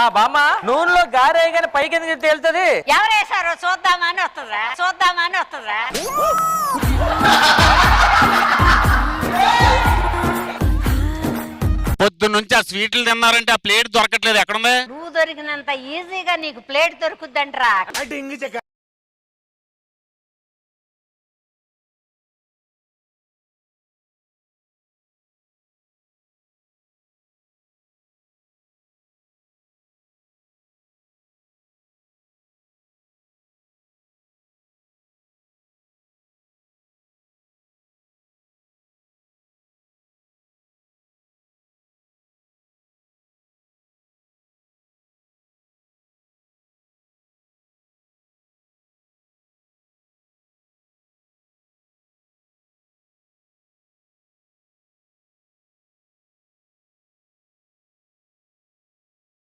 ఆ బామ్మ నూనెలో గారే గాని పైకి ఎందుకు తేలుతుంది? ఎవరేసారో చూద్దామని వస్తుందా? చూద్దామని వస్తుందా? పొద్దు నుంచి ఆ స్వీట్లు తిన్నారంటే ఆ ప్లేట్ దొరకట్లేదు. ఎక్కడుంది? నువ్వు దొరికినంత ఈజీగా నీకు ప్లేట్ దొరుకుద్దంట్రా.